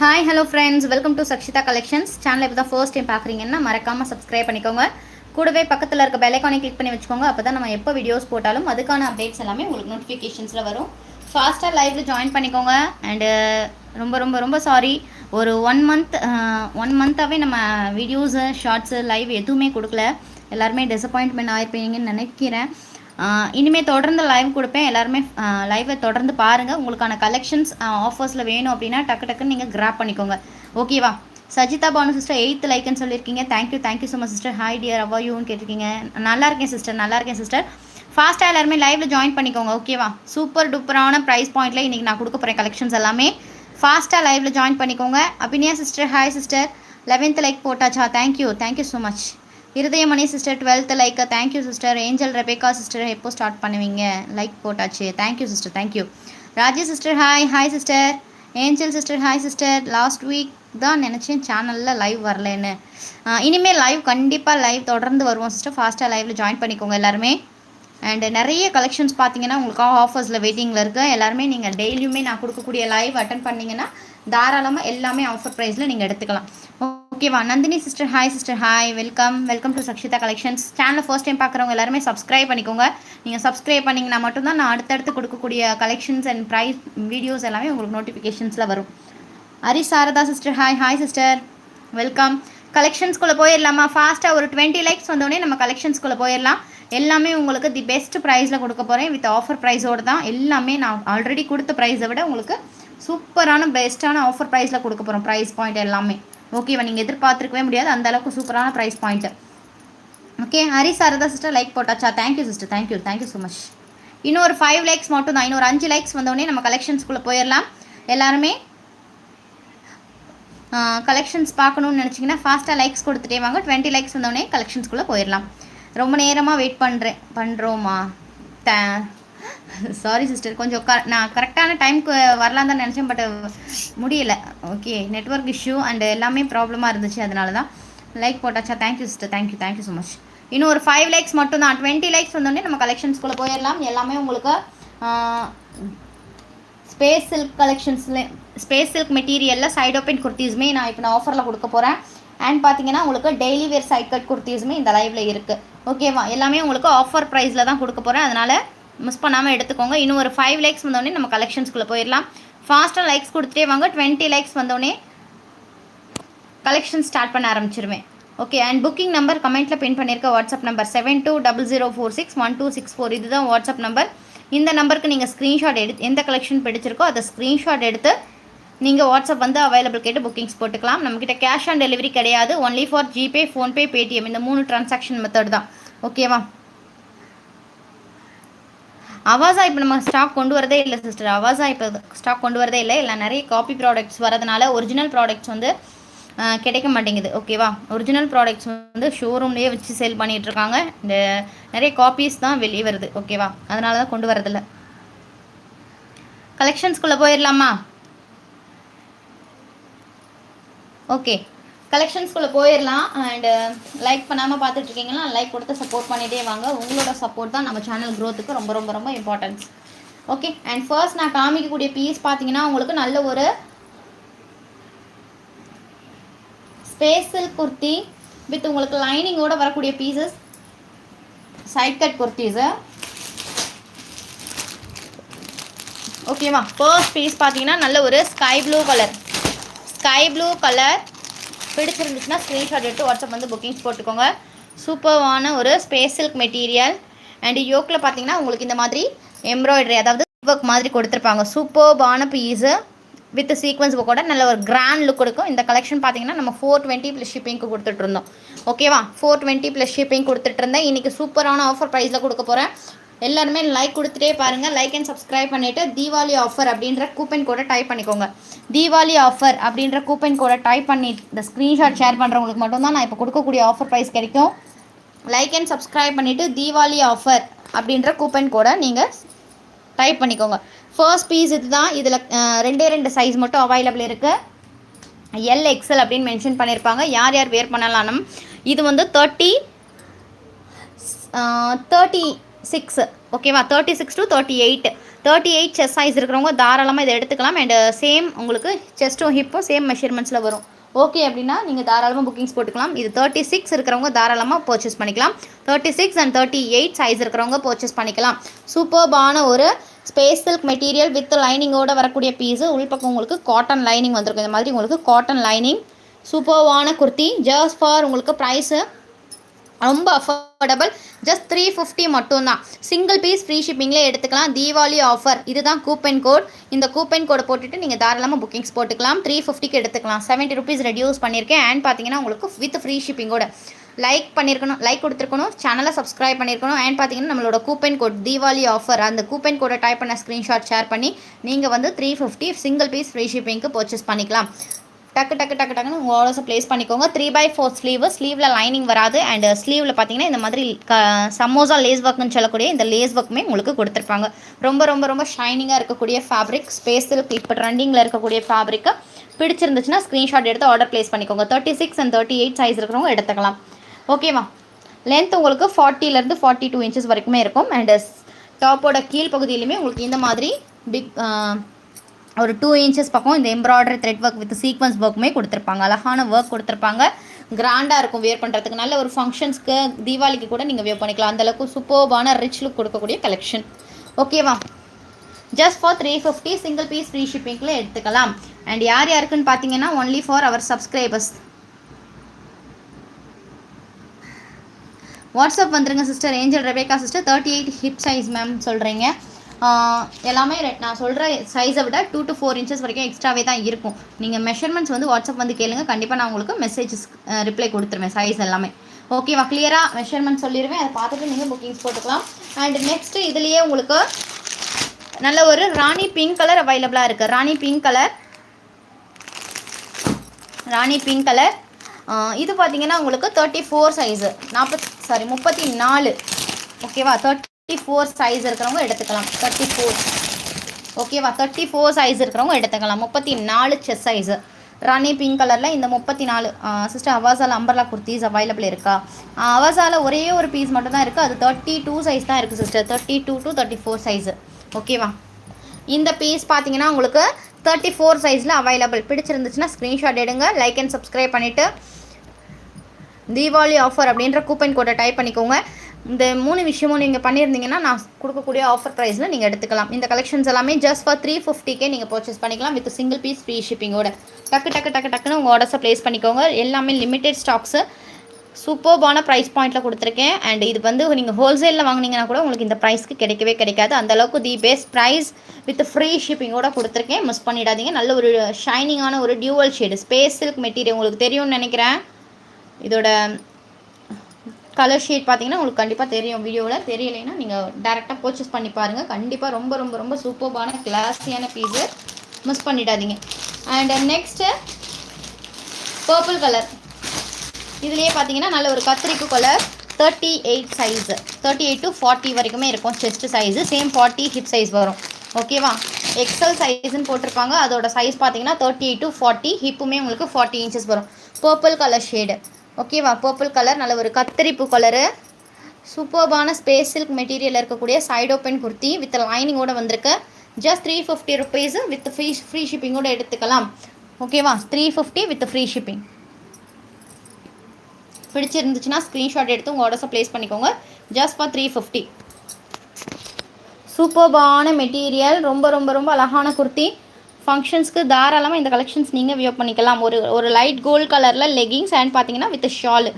Hi hello friends welcome to Sakshitha collections channel இப்போ தான் first time பார்க்குறீங்கன்னா மறக்காமல் சப்ஸ்கிரைப் பண்ணிக்கோங்க. கூடவே பக்கத்தில் இருக்க பெலைக்கானே கிளிக் பண்ணி வச்சுக்கோங்க. அப்போ தான் நம்ம எப்போ வீடியோஸ் போட்டாலும் அதுக்கான அப்டேட்ஸ் எல்லாமே உங்களுக்கு நோட்டிஃபிகேஷன்ஸில் வரும். ஃபாஸ்ட்டாக லைவில் ஜாயின் பண்ணிக்கோங்க. அண்டு uh, ரொம்ப ரொம்ப ரொம்ப சாரி ஒரு ஒன் மந்த் ஒன் மந்த்தாகவே நம்ம வீடியோஸு ஷார்ட்ஸு லைவ் எதுவுமே கொடுக்கல. எல்லாருமே டிசப்பாயின்ட்மெண்ட் ஆயிருப்பீங்கன்னு நினைக்கிறேன். இனிமேல் தொடர்ந்து லைவ் கொடுப்பேன். எல்லாருமே லைவை தொடர்ந்து பாருங்கள் உங்களுக்கான கலெக்ஷன்ஸ் ஆஃபர்ஸில் வேணும் அப்படின்னா டக்கு டக்குன்னு நீங்கள் கிராப் பண்ணிக்கோங்க. ஓகேவா சஜிதா பானு சிஸ்டர் எயித் லைக்னு சொல்லியிருக்கீங்க. Thank you thank you so much sister hi dear அவா யூன்னு கேட்டிருக்கீங்க. நல்லா இருக்கேன் சிஸ்டர் நல்லா இருக்கேன் சிஸ்டர் ஃபாஸ்ட்டாக எல்லாருமே லைவ்ல ஜாயின் பண்ணிக்கோங்க. ஓகேவா சூப்பர் டூப்பரான ப்ரைஸ் பாயிண்ட்ல இன்றைக்கி நான் கொடுக்க போகிறேன் கலெக்ஷன்ஸ் எல்லாமே. ஃபாஸ்ட்டாக லைவ்ல ஜாயின் பண்ணிக்கோங்க. Abinaya sister hi sister eleventh like போட்டாச்சா? Thank you thank you so much Irudayamani sister twelfth like thank you sister Angel Rebecca sister எப்போ ஸ்டார்ட் பண்ணுவீங்க? லைக் போட்டாச்சு. Thank you sister thank you Raji sister hi hi sister Angel sister hi sister last week தான் நினச்சேன் சேனலில் live வரலன்னு. இனிமேல் live கண்டிப்பாக live தொடர்ந்து வருவோம் சிஸ்டர் ஃபாஸ்ட்டாக லைவில் ஜாயின் பண்ணிக்கோங்க எல்லாருமே. அண்ட் நிறைய கலெக்ஷன்ஸ் பார்த்தீங்கன்னா உங்களுக்காக ஆஃபர்ஸில் வெயிட்டிங்கில் இருக்கு எல்லாருமே நீங்கள் டெய்லியுமே நான் கொடுக்கக்கூடிய லைவ் அட்டன் பண்ணீங்கன்னா தாராளமாக எல்லாமே ஆஃபர் ப்ரைஸில் நீங்கள் எடுத்துக்கலாம். ஓகேவா Nandini sister hi sister hi welcome welcome to Sakshitha collections சேனலை ஃபர்ஸ்ட் டைம் பார்க்குறவங்க எல்லாருமே சப்ஸ்கிரைப் பண்ணிக்கோங்க. நீங்கள் சப்ஸ்கிரைப் பண்ணிங்கன்னா மட்டும்தான் நான் அடுத்தடுத்து கொடுக்கக்கூடிய கலெக்ஷன்ஸ் அண்ட் ப்ரைஸ் வீடியோஸ் எல்லாமே உங்களுக்கு நோட்டிஃபிகேஷன்ஸில் வரும். Hari Saradha sister hi hi sister welcome கலெக்ஷன்ஸ்குள்ளே போயிடலாமா ஃபாஸ்ட்டாக ஒரு டுவெண்ட்டி லைக்ஸ் வந்தோடனே நம்ம கலெக்ஷன்ஸ்குள்ளே போயிடலாம் எல்லாமே உங்களுக்கு தி பெஸ்ட் ப்ரைஸில் கொடுக்க போகிறேன் வித் ஆஃபர் ப்ரைஸோடு தான் எல்லாமே நான் ஆல்ரெடி கொடுத்த ப்ரைஸை விட உங்களுக்கு சூப்பரான பெஸ்ட்டான ஆஃபர் ப்ரைஸில் கொடுக்க போகிறோம் ப்ரைஸ் பாயிண்ட் எல்லாமே. ஓகேவா நீங்கள் எதிர்பார்த்துருக்கவே முடியாது. அந்த அளவுக்கு சூப்பரான price point okay Hari Saradha sister like போட்டாச்சா? Thank you sister thank you thank you so much இன்னும் ஒரு ஃபைவ் லைக்ஸ் மட்டும் தான். இன்னொரு அஞ்சு லைக்ஸ் வந்தோடனே நம்ம கலெக்ஷன்ஸ்குள்ளே போயிடலாம் எல்லாருமே கலெக்ஷன்ஸ் பார்க்கணும்னு நினச்சிங்கன்னா ஃபாஸ்ட்டாக லைக்ஸ் கொடுத்துட்டே வாங்க. டுவெண்ட்டி லைக்ஸ் வந்தோடனே கலெக்ஷன்ஸ்குள்ளே போயிடலாம் ரொம்ப நேரமாக வெயிட் பண்ணுறேன் பண்ணுறோமா த சாரி சிஸ்டர் கொஞ்சம் க நான் கரெக்டான டைம்க்கு வரலாம் தான் நினச்சேன் பட் முடியல. ஓகே நெட்ஒர்க் இஷ்யூ அண்ட் எல்லாமே ப்ராப்ளமாக இருந்துச்சு அதனால தான் லைக் போட்டாச்சா thank you sister thank you thank you so much இன்னும் ஒரு ஃபைவ் லைக்ஸ் மட்டும் தான் டுவெண்ட்டி லைக்ஸ் வந்தோடனே நம்ம கலெக்ஷன்ஸ்குள்ளே போயிடலாம். எல்லாமே உங்களுக்கு ஸ்பேஸ் சில்க் கலெக்ஷன்ஸில் ஸ்பேஸ் சில்க் மெட்டீரியலில் சைட் ஓப்பன் குர்த்திஸுமே நான் இப்போ நான் ஆஃபரில் கொடுக்க போகிறேன் அண்ட் பார்த்தீங்கன்னா உங்களுக்கு டெய்லி வேர் சைட் கட் குர்த்திஸுமே இந்த லைவில் இருக்குது ஓகேவா எல்லாமே உங்களுக்கு ஆஃபர் ப்ரைஸில் தான் கொடுக்க போகிறேன் அதனால் மிஸ் பண்ணாமல் எடுத்துக்கோங்க. இன்னும் ஒரு ஃபைவ் லைக்ஸ் வந்தோடனே நம்ம கலெக்ஷன்ஸ்குள்ளே போயிடலாம். ஃபாஸ்ட்டாக லைக்ஸ் கொடுத்துட்டே வாங்க. டுவெண்ட்டி லைக்ஸ் வந்தோடனே கலெக்ஷன் ஸ்டார்ட் பண்ண ஆரம்பிச்சிருவேன். ஓகே அண்ட் புக்கிங் நம்பர் கமெண்ட்டில் பின் பண்ணியிருக்க WhatsApp number seven two double zero four six one two six four இதுதான் வாட்ஸ்அப் நம்பர் இந்த நம்பருக்கு நீங்கள் ஸ்க்ரீன்ஷாட் எடுத்து எந்த கலெக்ஷன் பிடிச்சிருக்கோ அதை ஸ்க்ரீன்ஷாட் எடுத்து நீங்கள் வாட்ஸ்அப் வந்து அவைலபிள் கேட்டு புக்கிங்ஸ் போட்டுக்கலாம். நம்மக்கிட்ட கேஷ் ஆன் டெலிவரி கிடையாது. Only for GPay PhonePe Paytm இந்த மூணு டிரான்சாக்ஷன் மெத்தட் தான். ஓகேவா அவாசா இப்போ நம்ம ஸ்டாக் கொண்டு வரதே இல்லை சிஸ்டர் அவாசா இப்போ ஸ்டாக் கொண்டு வரதே இல்லை. இல்லை நிறைய காப்பி ப்ராடக்ட்ஸ் வரதுனால ஒரிஜினல் ப்ராடக்ட்ஸ் வந்து கிடைக்க மாட்டேங்குது. ஓகேவா ஒரிஜினல் ப்ராடக்ட்ஸ் வந்து ஷோரூம்லேயே வச்சு சேல் பண்ணிகிட்ருக்காங்க இருக்காங்க. இந்த நிறைய காப்பீஸ் தான் வெளியே வருது. ஓகேவா அதனால தான் கொண்டு வரதில்லை. கலெக்ஷன்ஸ்குள்ளே போயிடலாமா ஓகே கலெக்ஷன்ஸ்குள்ளே போயிடலாம் அண்டு லைக் uh, பண்ணாமல் பார்த்துட்டு இருக்கீங்களா லைக் கொடுத்து சப்போர்ட் பண்ணிகிட்டே வாங்க. உங்களோட சப்போர்ட் தான் நம்ம சேனல் க்ரோத்துக்கு ரொம்ப ரொம்ப ரொம்ப இம்பார்ட்டன்ஸ் ஓகே அண்ட் ஃபர்ஸ்ட் நான் காமிக்கக்கூடிய பீஸ் பார்த்தீங்கன்னா உங்களுக்கு நல்ல ஒரு ஸ்பேஸில் குர்த்தி வித் உங்களுக்கு லைனிங்கோட வரக்கூடிய பீசஸ் சைட் கட் குர்த்திஸு ஓகேவா ஃபர்ஸ்ட் பீஸ் பார்த்தீங்கன்னா நல்ல ஒரு sky blue colour sky blue colour பிடிச்சிருந்துச்சுன்னா ஸ்க்ரீன்ஷாட் எடுத்து வாட்ஸ்அப் வந்து புக்கிங்ஸ் போட்டுக்கோங்க. சூப்பர்வான ஒரு ஸ்பேஸ் சில்க் மெட்டீரியல் அண்ட் யோக்கில் பார்த்தீங்கன்னா உங்களுக்கு இந்த மாதிரி எம்ப்ராய்டரி அதாவது ஒர்க் மாதிரி கொடுத்துருப்பாங்க. சூப்பர்பான பீஸு வித் சீக்வன்ஸ் கூட நல்ல ஒரு கிராண்ட் லுக் கொடுக்கும். இந்த கலெக்ஷன் பார்த்தீங்கன்னா நம்ம ஃபோர் டுவெண்ட்டி ப்ளஸ் ஷிப்பிங்க்கு கொடுத்துட்டு இருந்தோம். ஓகேவா ஃபோர் டுவெண்ட்டி ப்ளஸ் ஷிப்பிங் கொடுத்துட்டு இருந்தேன். இன்றைக்கி சூப்பரான ஆஃபர் ப்ரைஸில் கொடுக்க போகிறேன் எல்லாருமே லைக் கொடுத்துட்டே பாருங்கள் லைக் அண்ட் சப்ஸ்கிரைப் பண்ணிவிட்டு தீபாவளி ஆஃபர் அப்படின்ற கூப்பன் கோடை டைப் பண்ணிக்கோங்க. தீபாவளி ஆஃபர் அப்படின்ற கூப்பன் கோடை டைப் பண்ணி இந்த ஸ்க்ரீன்ஷாட் ஷேர் பண்ணுறவங்களுக்கு மட்டும்தான் நான் இப்போ கொடுக்கக்கூடிய ஆஃபர் ப்ரைஸ் கிடைக்கும். லைக் அண்ட் சப்ஸ்கிரைப் பண்ணிவிட்டு தீபாவளி ஆஃபர் அப்படின்ற கூப்பன் கோடை நீங்கள் டைப் பண்ணிக்கோங்க. ஃபர்ஸ்ட் பீஸ் இது தான் இதில் ரெண்டே ரெண்டு சைஸ் மட்டும் அவைலபிள் இருக்குது எல் எக்ஸல் அப்படின்னு மென்ஷன் பண்ணியிருப்பாங்க யார் யார் வேர் பண்ணலாம் இது வந்து தேர்ட்டி தேர்ட்டி சிக்ஸ் ஓகேவா thirty six to thirty eight thirty eight chest size இருக்கிறவங்க தாராளமாக இதை எடுத்துக்கலாம். அண்ட் சேம் uh, உங்களுக்கு செஸ்ட்டும் ஹிப்பும் சேம் மெஷர்மெண்ட்ஸில் வரும். ஓகே அப்படின்னா நீங்கள் தாராளமாக புக்கிங்ஸ் போட்டுக்கலாம். இது தேர்ட்டி சிக்ஸ் இருக்கிறவங்க தாராளமாக பர்ச்சேஸ் பண்ணிக்கலாம். Thirty six and thirty eight size இருக்கிறவங்க பர்ச்சேஸ் பண்ணிக்கலாம். சூப்பர்பான ஒரு ஸ்பேஸ் சில்க் மெட்டீரியல் வித் லைனிங்கோட வரக்கூடிய பீஸு உள்பக்கம் உங்களுக்கு காட்டன் லைனிங் வந்திருக்கும். இந்த மாதிரி உங்களுக்கு காட்டன் லைனிங் சூப்பர்வான குர்த்தி. ஜஸ்ட் ஃபார் உங்களுக்கு ப்ரைஸு ரொம்ப அஃபோர்டபுள் ஜஸ்ட் த்ரீ ஃபிஃப்டி மட்டும்தான். சிங்கிள் பீஸ் ஃப்ரீ ஷிப்பிங்லேயே எடுத்துக்கலாம். தீபாவளி ஆஃபர் இதுதான் கூப்பன் கோட் இந்த கூப்பன் கோடை போட்டுட்டு நீங்கள் தாராளமாக புக்கிங்ஸ் போட்டுக்கலாம். த்ரீ ஃபிஃப்டிக்கு எடுத்துக்கலாம். செவன்ட்டி ருபீஸ் ரெடியூஸ் பண்ணியிருக்கேன் அண்ட் பார்த்தீங்கன்னா உங்களுக்கு வித் ஃப்ரீ ஷிப்பிங்கோட லைக் பண்ணியிருக்கணும் லைக் கொடுத்துருக்கணும். சேனலை சப்ஸ்கிரைப் பண்ணியிருக்கணும் அண்ட் பார்த்தீங்கன்னா நம்மளோட கூப்பன் கோட் தீபாவளி ஆஃபர் அந்த கூப்பன் கோடை டைப் பண்ண ஸ்க்ரீன்ஷாட் ஷேர் பண்ணி நீங்கள் வந்து three fifty single piece free ஷிப்பிங்க்கு purchase பண்ணிக்கலாம். டக்கு டக்கு டக்கு டக்குன்னு உங்கள் ஆர்டர்ஸை ப்ளேஸ் பண்ணிக்கோங்க. த்ரீ பை ஃபோர் ஸ்லீவ் ஸ்லீவில் லைனிங் வராது. அண்ட் ஸ்லீவில் பார்த்தீங்கன்னா இந்த மாதிரி க சமோசா லேஸ் ஒர்க்னு சொல்லக்கூடிய இந்த லேஸ் ஒர்க்குமே உங்களுக்கு கொடுத்துருப்பாங்க. ரொம்ப ரொம்ப ரொம்ப ஷைனிங்காக இருக்கக்கூடிய ஃபேப்ரிக் ஸ்பேஸில் இப்போ ட்ரெண்டிங்கில் இருக்கக்கூடிய ஃபேப்ரிக்கை பிடிச்சிருந்துச்சுன்னா ஸ்க்ரீன்ஷாட் எடுத்து ஆர்டர் ப்ளேஸ் பண்ணிக்கோங்க. Thirty six and thirty eight size இருக்கிறவங்க எடுத்துக்கலாம். ஓகேவா லென்த் உங்களுக்கு ஃபார்ட்டிலேருந்து ஃபார்ட்டி டூ இன்ச்சஸ் வரைக்குமே இருக்கும். அண்ட் டாப்போட கீழ் பகுதியிலுமே உங்களுக்கு இந்த மாதிரி பிக் ஒரு டூ இன்ச்சஸ் பக்கம் இந்த embroidery thread work with sequins ஒர்க்குமே கொடுத்துருப்பாங்க. அழகான ஒர்க் கொடுத்துருப்பாங்க. கிராண்டாக இருக்கும் வியர் பண்ணுறதுக்கு நல்ல ஒரு ஃபங்க்ஷன்ஸ்க்கு தீபாவளிக்கு கூட நீங்கள் வியர் பண்ணிக்கலாம். அந்தளவுக்கு சூப்பர்பான ரிச் லுக் கொடுக்கக்கூடிய கலெக்ஷன் ஓகேவா just for three fifty single piece free ஷிப்பிங்கில் எடுத்துக்கலாம். அண்ட் யார் யாருக்குன்னு பார்த்தீங்கன்னா only for our subscribers WhatsApp வந்துருங்க sister Angel Rebecca sister thirty eight hip size ma'am சொல்கிறீங்க எல்லாமே நான் சொல்கிற சைஸை விட டூ டு ஃபோர் இன்ச்சஸ் வரைக்கும் எக்ஸ்ட்ராவே தான் இருக்கும். நீங்கள் மெஷர்மெண்ட்ஸ் வந்து வாட்ஸ்அப் வந்து கேளுங்க. கண்டிப்பாக நான் உங்களுக்கு மெசேஜஸ் ரிப்ளை கொடுத்துருவேன் சைஸ் எல்லாமே. ஓகேவா கிளியராக மெஷர்மெண்ட் சொல்லிடுவேன் அதை பார்த்துட்டு நீங்கள் புக்கிங்ஸ் போட்டுக்கலாம். அண்ட் நெக்ஸ்ட்டு இதுலேயே உங்களுக்கு நல்ல ஒரு ராணி பிங்க் கலர் அவைலபிளாக இருக்குது Rani pink colour Rani pink colour இது பார்த்தீங்கன்னா உங்களுக்கு தேர்ட்டி ஃபோர் சைஸு நாற்பத் சாரி முப்பத்தி நாலு. ஓகேவா தேர்ட்டி ஃபோர் சைஸ் இருக்கிறவங்க எடுத்துக்கலாம். தேர்ட்டி ஃபோர் ஓகேவா தேர்ட்டி ஃபோர் சைஸ் இருக்கிறவங்க எடுத்துக்கலாம். முப்பத்தி நாலு செஸ் சைஸு ராணி பிங்க் கலரில் இந்த முப்பத்தி நாலு சிஸ்டர் அவாசால் அம்பர்லா குர்த்திஸ் அவைலபிள் இருக்கா? அவாசால் ஒரே ஒரு பீஸ் மட்டும் தான் இருக்குது அது தேர்ட்டி டூ சைஸ் தான் இருக்குது sister thirty two to thirty four size ஓகேவா இந்த பீஸ் பார்த்தீங்கன்னா உங்களுக்கு தேர்ட்டி ஃபோர் சைஸில் அவைலபிள் பிடிச்சிருந்துச்சுன்னா ஸ்க்ரீன்ஷாட் எடுங்க லைக் அண்ட் சப்ஸ்கிரைப் பண்ணிவிட்டு தீபாவளி ஆஃபர் அப்படின்ற கூப்பன் கோட்டை டைப் பண்ணிக்கோங்க. இந்த மூணு விஷயமும் நீங்கள் பண்ணியிருந்தீங்கன்னா நான் கொடுக்கக்கூடிய ஆஃபர் ப்ரைஸில் நீங்கள் எடுத்துக்கலாம். இந்த கலெக்ஷன்ஸ் எல்லாமே ஜஸ்ட் ஃபார் த்ரீ ஃபிஃப்டிக்கே நீங்கள் பர்ச்சேஸ் பண்ணிக்கலாம் வித் சிங்கிள் பீஸ் ஃப்ரீ ஷிப்பிங்கோட டக்கு டக்கு டக்கு டக்குன்னு உங்கள் ஆர்டர்ஸை ப்ளேஸ் பண்ணிக்கோங்க. எல்லாமே லிமிடெட் ஸ்டாக்ஸு சூப்பர்பான ப்ரைஸ் பாயிண்ட்டில் கொடுத்துருக்கேன். அண்ட் இது வந்து நீங்கள் ஹோல்சேலில் வாங்குனீங்கன்னா கூட உங்களுக்கு இந்த ப்ரைஸ்க்கு கிடைக்கவே கிடைக்காது. அந்தளவுக்கு the best price with free ஷிப்பிங்கோட கொடுத்துருக்கேன். மிஸ் பண்ணிடாதீங்க. நல்ல ஒரு ஷைனிங்கான ஒரு dual shade space silk material உங்களுக்கு தெரியும்னு நினைக்கிறேன். இதோட கலர் ஷேட் பார்த்தீங்கன்னா உங்களுக்கு கண்டிப்பாக தெரியும். வீடியோவில் தெரியலைன்னா நீங்கள் டேரெக்டாக பர்ச்சேஸ் பண்ணி பாருங்கள் கண்டிப்பாக ரொம்ப ரொம்ப ரொம்ப சூப்பர்பான கிளாஸியான பீஸு மிஸ் பண்ணிடாதீங்க. அண்ட் நெக்ஸ்ட்டு பர்பிள் கலர் இதுலேயே பார்த்தீங்கன்னா நல்ல ஒரு கத்திரிக்கு colour thirty eight size thirty eight to forty வரைக்குமே இருக்கும் chest size same forty hip size வரும். ஓகேவா எக்ஸல் சைஸ்ன்னு போட்டிருப்பாங்க. அதோட சைஸ் பார்த்தீங்கன்னா தேர்ட்டி எயிட் டு ஃபார்ட்டி ஹிப்புமே உங்களுக்கு ஃபார்ட்டி இன்ச்சஸ் வரும். பர்பிள் கலர் ஷேடு ஓகேவா? பர்பிள் கலர் நல்ல ஒரு கத்தரிப்பு கலரு சூப்பர்பான ஸ்பேஸ் சில்க் மெட்டீரியல் இருக்கக்கூடிய சைட் ஓப்பன் குர்த்தி வித் லைனிங்கோட வந்திருக்கு. Just three fifty rupees with free free ஷிப்பிங்கோட எடுத்துக்கலாம். ஓகேவா? Three fifty with free shipping பிடிச்சிருந்துச்சுன்னா ஸ்க்ரீன்ஷாட் எடுத்து உங்கள் ஆர்டர்ஸை ப்ளேஸ் பண்ணிக்கோங்க. ஜஸ்ட் ஃபார் த்ரீ ஃபிஃப்டி சூப்பர்பான மெட்டீரியல் ரொம்ப ரொம்ப ரொம்ப அழகான குர்த்தி ஃபங்க்ஷன்ஸ்க்கு தாராளமாக இந்த கலெக்ஷன்ஸ் நீங்கள் வியோ பண்ணிக்கலாம். ஒரு ஒரு லைட் கோல்ட் கலரில் லெகிங்ஸ் அண்ட் பார்த்தீங்கன்னா வித் ஷால்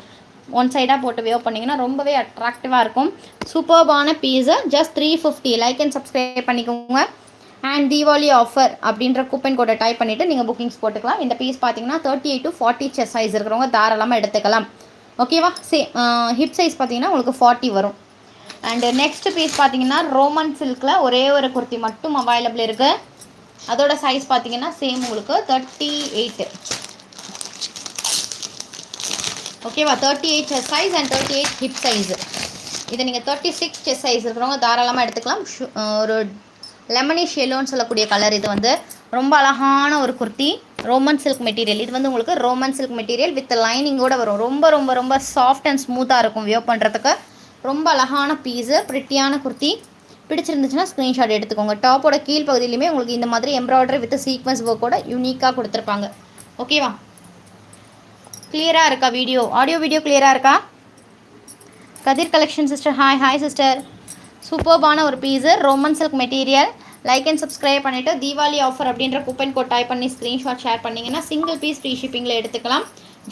ஒன் சைடாக போட்டு வியோ பண்ணிங்கன்னா ரொம்பவே அட்ராக்டிவாக இருக்கும். சூப்பர்பான பீஸை just three fifty like and subscribe பண்ணிக்கோங்க. அண்ட் தீபாவளி ஆஃபர் அப்படின்ற கூப்பன் கோடை டைப் பண்ணிவிட்டு நீங்கள் புக்கிங்ஸ் போட்டுக்கலாம். இந்த பீஸ் பார்த்தீங்கன்னா thirty eight to forty chest size இருக்கிறவங்க தாராளமாக எடுத்துக்கலாம். ஓகேவா சே ஹிப் சைஸ் பார்த்தீங்கன்னா உங்களுக்கு ஃபார்ட்டி வரும். அண்டு நெக்ஸ்ட் பீஸ் பார்த்தீங்கன்னா ரோமன் சில்கில் ஒரே ஒரு குர்த்தி மட்டும் அவைலபிள் இருக்குது அதோட சைஸ் பார்த்தீங்கன்னா சேம் உங்களுக்கு தேர்ட்டி எயிட்டு ஓகேவா thirty eight chest size and thirty eight hip size இதை நீங்கள் தேர்ட்டி சிக்ஸ் செஸ் சைஸ் இருக்கிறவங்க தாராளமாக எடுத்துக்கலாம் ஒரு லெமனிஷ் எல்லோன்னு சொல்லக்கூடிய கலர் இது வந்து ரொம்ப அழகான ஒரு குர்த்தி. ரோமன் சில்க் மெட்டீரியல் இது வந்து உங்களுக்கு ரோமன் சில்க் மெட்டீரியல் வித் லைனிங்கோட வரும். ரொம்ப ரொம்ப ரொம்ப சாஃப்ட் அண்ட் ஸ்மூத்தாக இருக்கும். வியோ பண்ணுறதுக்கு ரொம்ப அழகான பீஸு ப்ரிட்டியான குர்த்தி. பிடிச்சிருந்துச்சுன்னா ஸ்க்ரீன்ஷாட் எடுத்துக்கோங்க. டாப்போட கீழ் பகுதியிலுமே உங்களுக்கு இந்த மாதிரி எம்ப்ராய்டரி வித் சீக்வன்ஸ் ஒர்க்கோட யூனிக்காக கொடுத்துருப்பாங்க. ஓகேவா கிளியராக இருக்கா வீடியோ ஆடியோ வீடியோ கிளியராக இருக்கா? Kathir collection sister hi hi sister சூப்பர்பான ஒரு piece roman silk material like and subscribe பண்ணிவிட்டு தீபாவளி ஆஃபர் அப்படின்ற கூப்பன் கோட் டைப் பண்ணி ஸ்க்ரீன்ஷாட் ஷேர் பண்ணிங்கன்னா சிங்கிள் பீஸ் ஃப்ரீ ஷிப்பிங்கில் எடுத்துக்கலாம்.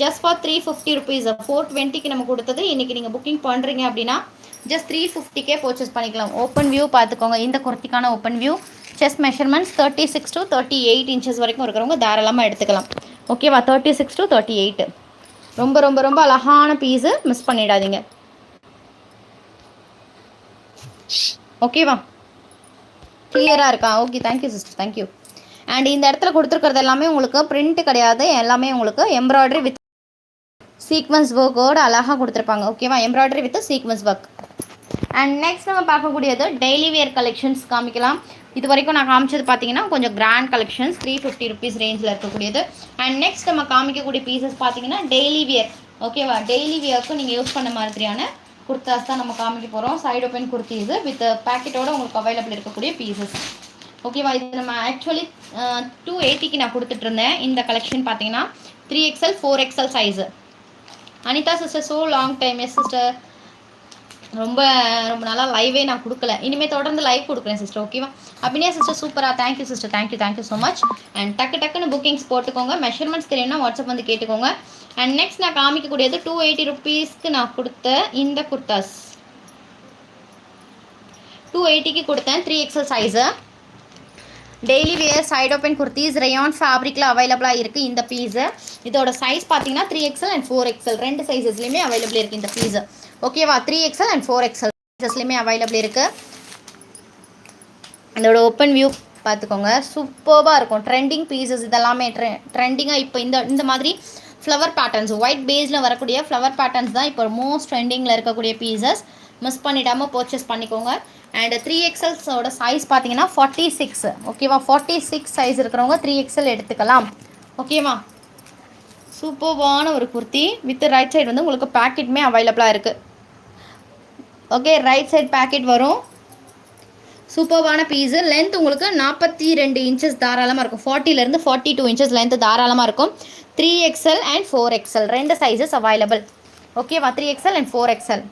Just for three fifty rupees four டுவெண்ட்டிக்கு நம்ம கொடுத்தது. இன்றைக்கி நீங்கள் புக்கிங் பண்ணுறீங்க அப்படின்னா ஜஸ்ட் த்ரீ ஃபிஃப்டிக்கே பர்ச்சேஸ் பண்ணிக்கலாம். ஓப்பன் வியூ பார்த்துக்கோங்க. இந்த குர்த்திக்கான open view chest measurements thirty six to thirty eight inches வரைக்கும் இருக்கிறவங்க தாராளமாக எடுத்துக்கலாம். ஓகேவா thirty six to thirty eight ரொம்ப ரொம்ப ரொம்ப அழகான பீஸு மிஸ் பண்ணிடாதீங்க. ஓகேவா கிளியராக இருக்கா? Okay thank you sister thank you and இந்த இடத்துல கொடுத்துருக்கிறது எல்லாமே உங்களுக்கு பிரிண்ட் கிடையாது. எல்லாமே உங்களுக்கு எம்ப்ராய்டரி வித் சீக்வன்ஸ் ஒர்க்கோடு அழகாக கொடுத்துருப்பாங்க. ஓகேவா embroidery with sequins work and next நம்ம பார்க்கக்கூடியது டெய்லி வேர் கலெக்ஷன்ஸ் காமிக்கலாம். இது வரைக்கும் நான் காமிச்சது பார்த்தீங்கன்னா கொஞ்சம் grand collections three fifty rupees ரேஞ்சில் இருக்கக்கூடியது. அண்ட் நெக்ஸ்ட் நம்ம காமிக்கக்கூடிய பீசஸ் பார்த்தீங்கன்னா டெய்லி வியர் ஓகேவா டெய்லி வியர்க்கும் நீங்கள் யூஸ் பண்ண மாதிரியான குர்தாஸ் தான் நம்ம காமிக்க போகிறோம் சைட் ஓப்பன் குர்த்திஸ் வித் பேக்கெட்டோட உங்களுக்கு அவைலபிள் இருக்கக்கூடிய பீசஸ் ஓகேவா இது நம்ம ஆக்சுவலி டூ எயிட்டிக்கு நான் கொடுத்துட்ருந்தேன் இந்த கலெக்ஷன் பார்த்தீங்கன்னா three XL four XL size Anita sister so long time yes sister ரொம்ப ரொம்ப நல்லா லைவே நான் கொடுக்கல. இனிமேல் தொடர்ந்து லைவ் கொடுக்குறேன் சிஸ்டர் ஓகேவா அப்படியே சிஸ்டர் சூப்பராக thank you sister thank you thank you so much and டக்கு டக்குன்னு புக்கிங்ஸ் போட்டுக்கோங்க. மெஷர்மெண்ட்ஸ் தெரியும்னா வாட்ஸ்அப் வந்து கேட்டுக்கோங்க. அண்ட் நெக்ஸ்ட் நான் காமிக்கக்கூடியது டூ எயிட்டி ருபீஸ்க்கு நான் கொடுத்த இந்த குர்தாஸ். டூ எயிட்டிக்கு கொடுத்தேன் three XL size daily wear side open kurtis rayon ஃபேப்ரிக்கில் அவைலபிளாக இருக்குது இந்த பீஸு இதோட சைஸ் பார்த்தீங்கன்னா three XL and four XL ரெண்டு சைஸஸ்லையுமே அவைலபிள் இருக்குது இந்த பீஸு ஓகேவா? Three XL and four XL சைஸஸ்லையுமே available இருக்குது இதோட ஓப்பன் வியூ பார்த்துக்கோங்க. சூப்பர்வாக இருக்கும். ட்ரெண்டிங் பீசஸ் இதெல்லாமே ட்ரெ ட்ரெண்டிங்காக இப்போ இந்த இந்த மாதிரி ஃப்ளவர் பேட்டர்ன்ஸ் ஒயிட் பேஸில் வரக்கூடிய ஃப்ளவர் பேட்டர்ன்ஸ் தான் இப்போ மோஸ்ட் ட்ரெண்டிங்கில் இருக்கக்கூடிய பீசஸ் மிஸ் பண்ணிடாமல் பர்ச்சேஸ் பண்ணிக்கோங்க. அண்ட் த்ரீ எக்ஸல்ஸோட சைஸ் பார்த்தீங்கன்னா ஃபார்ட்டி சிக்ஸ் ஓகேவா? ஃபார்ட்டி சிக்ஸ் சைஸ் இருக்கிறவங்க த்ரீ எக்ஸல் எடுத்துக்கலாம். ஓகேவா? சூப்பர்வான ஒரு குர்த்தி. வித் ரைட் சைடு வந்து உங்களுக்கு பேக்கெட்டுமே அவைலபிளாக இருக்குது ஓகே ரைட் சைட் பேக்கெட் வரும். சூப்பர்வான பீஸு லென்த் உங்களுக்கு நாற்பத்தி ரெண்டு இன்ச்சஸ் தாராளமாக இருக்கும். ஃபார்ட்டிலேருந்து ஃபார்ட்டி டூ இன்ச்சஸ் லென்த் தாராளமாக இருக்கும். Three XL and four XL ரெண்டு சைஸஸ் அவைலபிள் ஓகேவா three XL and four XL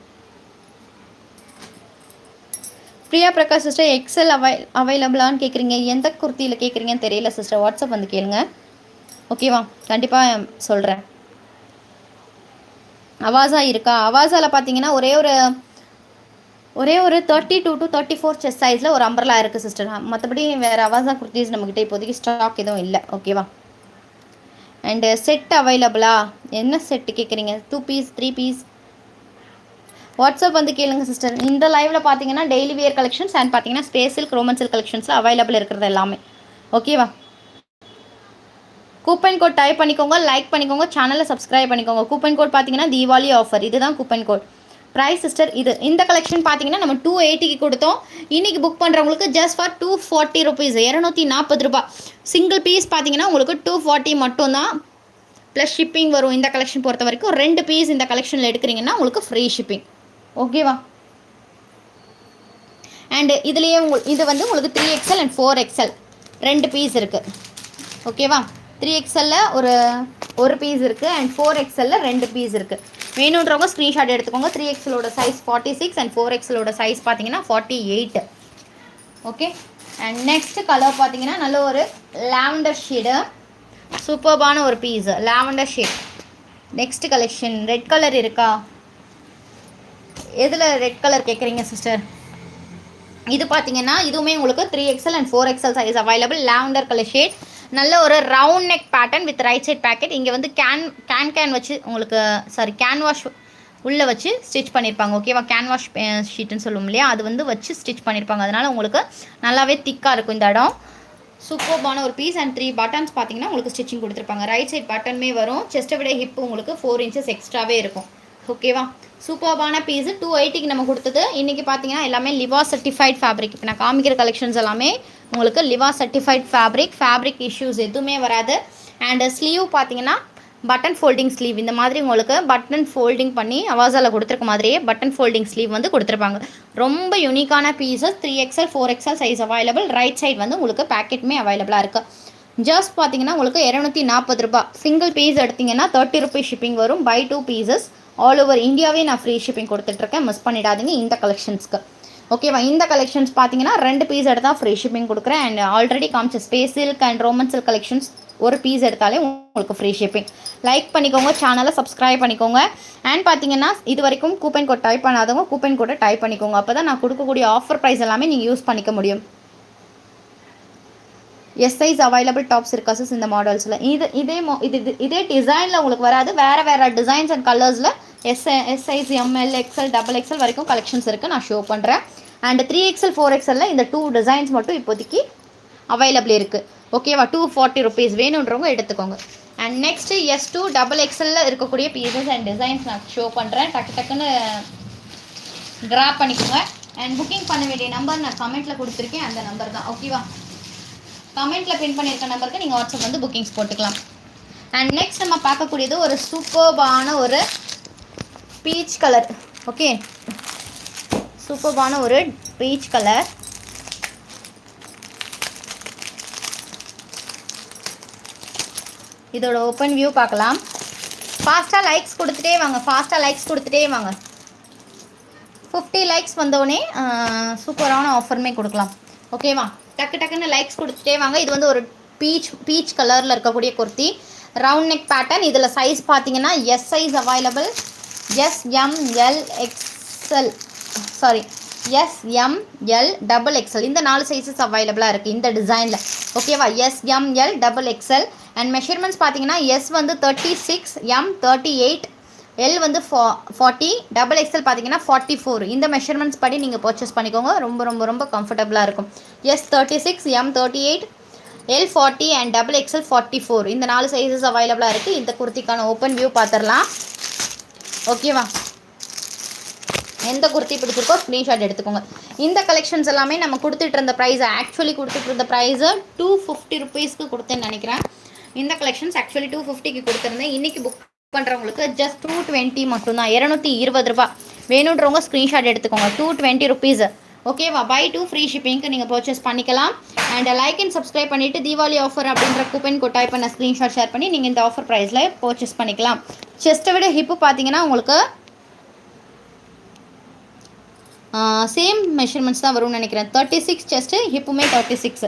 Priya Prakash sister XL அவை அவைலபிளான்னு கேட்குறீங்க எந்த குர்த்தியில் கேட்குறீங்கன்னு தெரியல சிஸ்டர் வாட்ஸ்அப் வந்து கேளுங்க. ஓகேவா கண்டிப்பாக சொல்கிறேன் அவாசா இருக்கா? அவாசாவில் பார்த்தீங்கன்னா ஒரே ஒரு ஒரே ஒரு thirty two to thirty four chest சைஸில் ஒரு அம்பர்லா இருக்குது சிஸ்டர் மற்றபடி வேறு அவாசா குர்த்திஸ் நம்மக்கிட்ட இப்போதைக்கு ஸ்டாக் எதுவும் இல்லை. ஓகேவா அண்டு செட் அவைலபிளா என்ன செட்டு கேட்குறீங்க two piece three piece WhatsApp வந்து கேளுங்க சிஸ்டர் இந்த லைவில் பார்த்தீங்கன்னா டெய்லி வியர் கலெக்ஷன்ஸ் அண்ட் பார்த்தீங்கன்னா ஸ்பேஸில் ரோமன்சில் ரோமன் கலெக்ஷன்ஸில் அவைலபிள் இருக்கிறது எல்லாமே. ஓகேவா கூப்பன் கோட் டைப் பண்ணிக்கோங்க லைக் பண்ணிக்கோங்க சேனலை சப்ஸ்கிரைப் பண்ணிக்கோங்க. கூப்பன் கோட் பார்த்தீங்கன்னா தீபாவளி ஆஃபர் இதுதான் கூப்பன் கோட் ப்ரைஸ் சிஸ்டர் இது இந்த கலெக்ஷன் பார்த்தீங்கன்னா நம்ம டூ எயிட்டிக்கு கொடுத்தோம். இன்றைக்கி புக் பண்ணுறவங்களுக்கு just for two forty rupees இரநூத்தி நாற்பது ரூபா. சிங்கிள் பீஸ் பார்த்தீங்கன்னா உங்களுக்கு டூ ஃபார்ட்டி மட்டும்தான். ப்ளஸ் ஷிப்பிங் வரும் இந்த கலெக்ஷன் பொறுத்த வரைக்கும். ரெண்டு பீஸ் இந்த கலெக்ஷனில் எடுக்கிறீங்கன்னா உங்களுக்கு ஃப்ரீ ஷிப்பிங் ஓகேவா அண்டு இதுலேயே உங்கள் இது வந்து உங்களுக்கு three XL and four XL ரெண்டு பீஸ் இருக்குது ஓகேவா த்ரீ எக்ஸலில் ஒரு ஒரு பீஸ் இருக்குது அண்ட் ஃபோர் எக்ஸலில் ரெண்டு பீஸ் இருக்குது வேணுன்றவங்க ஸ்க்ரீன்ஷாட் எடுத்துக்கோங்க. Three எக்ஸலோட size forty six and four எக்ஸலோட size பார்த்தீங்கன்னா forty eight okay and next colour பார்த்தீங்கன்னா நல்ல ஒரு லாவெண்டர் ஷேடு சூப்பர்பான ஒரு piece lavender shade next collection red colour இருக்கா? எதில் ரெட் கலர் கேட்குறீங்க சிஸ்டர் இது பார்த்தீங்கன்னா இதுவுமே உங்களுக்கு three XL and four XL size available lavender colour shade நல்ல ஒரு round neck pattern with right side pocket இங்கே வந்து கேன் கேன் கேன் வச்சு உங்களுக்கு சாரி கேன் வாஷ் உள்ளே வச்சு ஸ்டிச் பண்ணியிருப்பாங்க ஓகேவா கேன் வாஷ் ஷீட்டுன்னு eh, சொல்லுவோம் இல்லையா? அது வந்து வச்சு ஸ்டிச் பண்ணியிருப்பாங்க அதனால் உங்களுக்கு நல்லாவே திக்காக இருக்கும் இந்த இடம். சூப்பர்பான ஒரு பீஸ் அண்ட் த்ரீ பட்டன்ஸ் பார்த்தீங்கன்னா உங்களுக்கு ஸ்டிச்சிங் கொடுத்துருப்பாங்க. ரைட் சைட் பட்டனுமே வரும். செஸ்ட்டை விட ஹிப் உங்களுக்கு ஃபோர் இன்ச்சஸ் எக்ஸ்ட்ராவே இருக்கும். ஓகேவா சூப்பர்பான பீஸு டூ எயிட்டிக்கு நம்ம கொடுத்தது. இன்றைக்கி பார்த்தீங்கன்னா எல்லாமே லிவா சர்டிஃபைட் ஃபேப்ரிக் இப்போ நான் காமிக்கிற கலெக்ஷன்ஸ் எல்லாமே உங்களுக்கு Liva certified fabric fabric issues எதுவுமே வராது. அண்ட் ஸ்லீவ் பார்த்தீங்கன்னா பட்டன் ஃபோல்டிங் ஸ்லீவ் இந்த மாதிரி உங்களுக்கு பட்டன் ஃபோல்டிங் பண்ணி அவாசாவில் கொடுத்துருக்க மாதிரியே பட்டன் ஃபோல்டிங் ஸ்லீவ் வந்து கொடுத்துருப்பாங்க. ரொம்ப யூனிக்கான pieces three XL four XL size available right side வந்து உங்களுக்கு பேக்கெட்டுமே அவைலபிளாக இருக்குது ஜஸ்ட் பார்த்தீங்கன்னா உங்களுக்கு இரநூத்தி நாற்பது ரூபாய். சிங்கிள் பீஸ் எடுத்தீங்கன்னா தேர்ட்டி ருபீஸ் ஷிப்பிங் வரும். By two pieces all over இந்தியாவே நான் ஃப்ரீ ஷிப்பிங் கொடுத்துட்ருக்கேன் மிஸ் பண்ணிடாதீங்க இந்த கலெக்ஷன்ஸ்க்கு ஓகேவா? இந்த கலெக்ஷன்ஸ் பார்த்தீங்கன்னா ரெண்டு பீஸ் எடுத்தால் ஃப்ரீ ஷிப்பிங் கொடுக்குறேன். அண்ட் ஆல்ரெடி காமிச்ச space silk and roman silk collections ஒரு பீஸ் எடுத்தாலே உங்களுக்கு ஃப்ரீ ஷிப்பிங் லைக் பண்ணிக்கோங்க சேனலை சப்ஸ்கிரைப் பண்ணிக்கோங்க. அண்ட் பார்த்தீங்கன்னா இது வரைக்கும் கூப்பன் கோட் டைப் பண்ணாதவங்க கூப்பன் கோட்டை டைப் பண்ணிக்கோங்க. அப்போ தான் நான் கொடுக்கக்கூடிய ஆஃபர் ப்ரைஸ் எல்லாமே நீங்கள் யூஸ் பண்ணிக்க முடியும். எஸ் சைஸ் அவைலபிள் டாப்ஸ் இருக்கா சிஸ் இந்த மாடல்ஸில் இது இதே மோ இது இது- இதே டிசைனில் உங்களுக்கு வராது. வேறு வேறு டிசைன்ஸ் அண்ட் கலர்ஸில் S S ML XL double XL வரைக்கும் கலெக்ஷன்ஸ் இருக்குது நான் ஷோ பண்ணுறேன் அண்ட் த்ரீ எக்ஸ்எல் ஃபோர் எக்ஸ்எல்ல இந்த டூ டிசைன்ஸ் மட்டும் இப்போதைக்கு அவைலபிள் இருக்குது ஓகேவா டூ ஃபார்ட்டி ருபீஸ் வேணுன்றவங்க எடுத்துக்கோங்க. And next S two double எக்ஸ்எல்ல இருக்கக்கூடிய பீசஸ் அண்ட் டிசைன்ஸ் நான் ஷோ பண்ணுறேன் டக்கு டக்குன்னு ட்ராப் பண்ணிக்கோங்க. அண்ட் புக்கிங் பண்ண வேண்டிய நம்பர் நான் கமெண்ட்டில் கொடுத்துருக்கேன். அந்த நம்பர் தான். ஓகேவா கமெண்ட்டில் பின் பண்ணியிருக்க நம்பருக்கு நீங்கள் வாட்ஸ்அப் வந்து புக்கிங்ஸ் போட்டுக்கலாம். அண்ட் நெக்ஸ்ட் நம்ம பார்க்கக்கூடியது ஒரு சூப்பர்பான ஒரு பீச் கலர் ஓகே சூப்பர்பான ஒரு பீச் கலர் இதோட ஓப்பன் வியூ பார்க்கலாம். ஃபாஸ்ட்டாக லைக்ஸ் கொடுத்துட்டே வாங்க. ஃபாஸ்ட்டாக லைக்ஸ் கொடுத்துட்டே வாங்க. ஃபிஃப்டி லைக்ஸ் வந்தோடனே சூப்பரான ஆஃபருமே கொடுக்கலாம். ஓகேவா டக்கு டக்குன்னு லைக்ஸ் கொடுத்துட்டே வாங்க. இது வந்து ஒரு பீச் பீச் கலரில் இருக்கக்கூடிய குர்த்தி. ரவுண்ட் நெக் பேட்டர்ன் இதில் சைஸ் பார்த்தீங்கன்னா S size available S M XL sorry S M L double XL இந்த நாலு சைஸஸ் அவைலபிளாக இருக்குது இந்த டிசைனில் ஓகேவா S double XL and measurements பார்த்தீங்கன்னா எஸ் வந்து thirty six M thirty eight L வந்து ஃபா ஃபார்ட்டி டபுள் எக்ஸ்எல் பார்த்தீங்கன்னா ஃபார்ட்டி ஃபோர் இந்த மெஷர்மெண்ட்ஸ் படி நீங்கள் பர்ச்சேஸ் பண்ணிக்கோங்க. ரொம்ப ரொம்ப ரொம்ப கம்ஃபர்டபுளாக இருக்கும். S thirty six M thirty eight L forty and double XL forty four இந்த நாலு சைஸஸ் அவைலபிளாக இருக்குது இந்த குர்த்திக்கான ஓப்பன் வியூ பார்த்துடலாம் ஓகேவா எந்த குர்த்தி பிடிச்சிருக்கோ ஸ்க்ரீன்ஷாட் எடுத்துக்கோங்க. இந்த கலெக்ஷன்ஸ் எல்லாமே நம்ம கொடுத்துட்டு இருந்த ப்ரைஸ் ஆக்சுவலி கொடுத்துட்டு இருந்த ப்ரைஸை டூ ஃபிஃப்டி ருபீஸ்க்கு கொடுத்தேன்னு நினைக்கிறேன். இந்த கலெக்ஷன்ஸ் ஆக்சுவலி டூ ஃபிஃப்டிக்கு கொடுத்துருந்தேன். இன்றைக்கி புக் பண்ணுறவங்களுக்கு ஜஸ்ட் டூ டுவெண்ட்டி மட்டும்தான். இரநூத்தி இருபது ரூபா. வேணுன்றவங்க ஸ்க்ரீன்ஷாட் எடுத்துக்கோங்க. டூ டுவெண்ட்டி ருபீஸு ஓகேவா? பை டூ ஃப்ரீ ஷிப்பிங்க்கு நீங்கள் பர்ச்சேஸ் பண்ணிக்கலாம். அண்ட் லைக் அண்ட் சப்ஸ்கிரைப் பண்ணிவிட்டு தீபாவளி ஆஃபர் அப்படின்ற கூப்பன் கோட் டைப் பண்ண ஸ்க்ரீன்ஷாட் ஷேர் பண்ணி நீங்கள் இந்த ஆஃபர் ப்ரைஸில் பர்ச்சேஸ் பண்ணிக்கலாம். செஸ்ட்டை விட ஹிப்பு பார்த்தீங்கன்னா உங்களுக்கு சேம் மெஷர்மெண்ட்ஸ் தான் வரும்னு நினைக்கிறேன். Thirty six chest ஹிப்புமே thirty six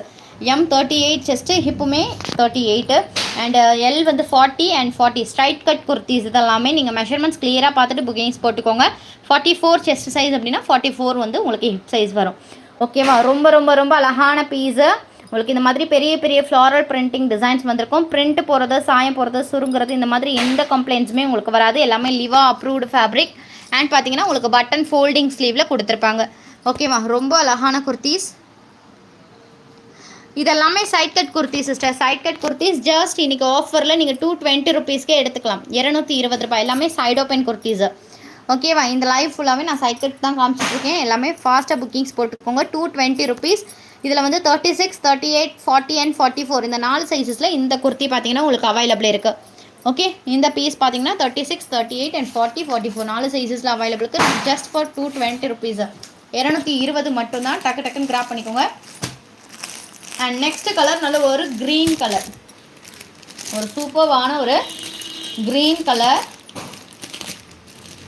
M thirty eight chest ஹிப்புமே thirty eight and L வந்து forty and forty straight cut kurtis இதெல்லாமே நீங்கள் மெஷர்மெண்ட்ஸ் கிளியராக பார்த்துட்டு புக்கிங்ஸ் போட்டுக்கோங்க. ஃபார்ட்டி ஃபோர் செஸ்ட் சைஸ் அப்படின்னா ஃபார்ட்டி ஃபோர் வந்து உங்களுக்கு ஹிப் சைஸ் வரும். ஓகேவா ரொம்ப ரொம்ப ரொம்ப அழகான பீஸு உங்களுக்கு இந்த மாதிரி பெரிய பெரிய ஃப்ளாரல் பிரிண்டிங் டிசைன்ஸ் வந்திருக்கும். பிரிண்ட் போகிறது சாயம் போகிறது சுருங்குறது இந்த மாதிரி எந்த கம்ப்ளைண்ட்ஸுமே உங்களுக்கு வராது. எல்லாமே லிவா அப்ரூவ்டு ஃபேப்ரிக் அண்ட் பார்த்தீங்கன்னா உங்களுக்கு பட்டன் ஃபோல்டிங் ஸ்லீவில் கொடுத்துருப்பாங்க. ஓகேவா ரொம்ப அழகான குர்த்தீஸ் இதெல்லாமே side cut kurti sister side cut kurtis just இன்னைக்கு ஆஃபரில் நீங்கள் டூ டுவெண்ட்டி ருபீஸ்க்கே எடுத்துக்கலாம். இரநூத்தி இருபது ரூபாய். எல்லாமே சைட் ஓப்பன் குர்த்திஸ் ஓகேவா இந்த லைவ் ஃபுல்லாகவே நான் சைட் கட் தான் காமிச்சிட்ருக்கேன் எல்லாமே ஃபாஸ்ட்டாக புக்கிங்ஸ் போட்டுக்கோங்க. டூ டுவெண்ட்டி ருபீஸ் இதில் வந்து thirty six thirty eight forty and forty four இந்த நாலு சைஸஸில் இந்த குர்த்தி பார்த்தீங்கன்னா உங்களுக்கு அவைலபிள் இருக்குது ஓகே இந்த பீஸ் பார்த்தீங்கன்னா thirty six thirty eight and forty forty four நாலு சைஸஸில் அவைலபிள் இருக்குது just for two twenty rupees இரநூத்தி இருபது மட்டும்தான். டக்கு டக்குன்னு கிராப் பண்ணிக்கோங்க. அண்ட் நெக்ஸ்ட் கலர் நல்ல ஒரு க்ரீன் கலர் ஒரு சூப்பர்வான ஒரு க்ரீன் கலர்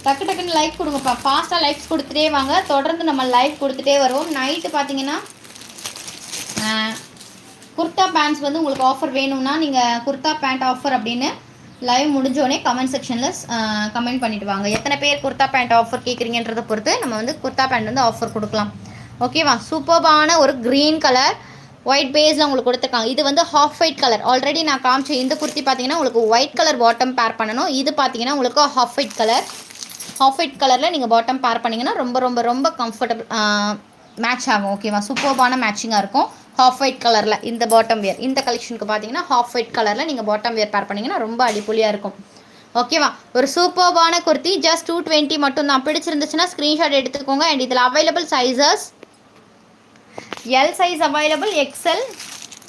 டக்கு டக்குன்னு லைக் கொடுங்கப்பா ஃபாஸ்ட்டாக லைக்ஸ் கொடுத்துட்டே வாங்க. தொடர்ந்து நம்ம லைக் கொடுத்துட்டே வருவோம். நைட்டு பார்த்தீங்கன்னா குர்த்தா குர்தா பேண்ட்ஸ் வந்து உங்களுக்கு ஆஃபர் வேணும்னா நீங்கள் குர்தா பேண்ட் ஆஃபர் அப்படின்னு லைவ் முடிஞ்சோடனே கமெண்ட் செக்ஷனில் கமெண்ட் பண்ணிட்டு வாங்க. எத்தனை பேர் குர்தா பேண்ட் ஆஃபர் கேட்குறீங்கன்றதை பொறுத்து நம்ம வந்து குர்தா பேண்ட் வந்து ஆஃபர் கொடுக்கலாம். ஓகேவா சூப்பர்பான ஒரு க்ரீன் கலர் ஒயிட் பேஸில் உங்களுக்கு கொடுத்துருக்காங்க. இது வந்து ஹாஃப் ஒயிட் கலர் ஆல்ரெடி நான் காமிச்ச இந்த குர்த்தி பார்த்தீங்கன்னா உங்களுக்கு ஒயிட் கலர் பாட்டம் பேர் பண்ணணும். இது பார்த்தீங்கன்னா உங்களுக்கு half white colour half white கலரில் நீங்கள் பாட்டம் பேர் பண்ணிங்கன்னா ரொம்ப ரொம்ப ரொம்ப கம்ஃபர்டபுள் மேட்ச் ஆகும். ஓகேவா சூப்பர்பான மேட்சிங்காக இருக்கும். ஹாஃப் ஒயிட் கலரில் இந்த பாட்டம் வியர் இந்த கலெக்ஷனுக்கு பார்த்தீங்கன்னா ஹாஃப் ஒயிட் கலரில் நீங்கள் பாட்டம் வியர் பேர் பண்ணிங்கன்னா ரொம்ப அடிப்பொலியாக இருக்கும். ஓகேவா ஒரு சூப்பர்பான குர்த்தி. ஜஸ்ட் டூ டுவெண்ட்டி மட்டும் தான் பிடிச்சிருந்துச்சுன்னா ஸ்க்ரீன்ஷாட் எடுத்துக்கோங்க. அண்ட் இதில் available sizes L size available XL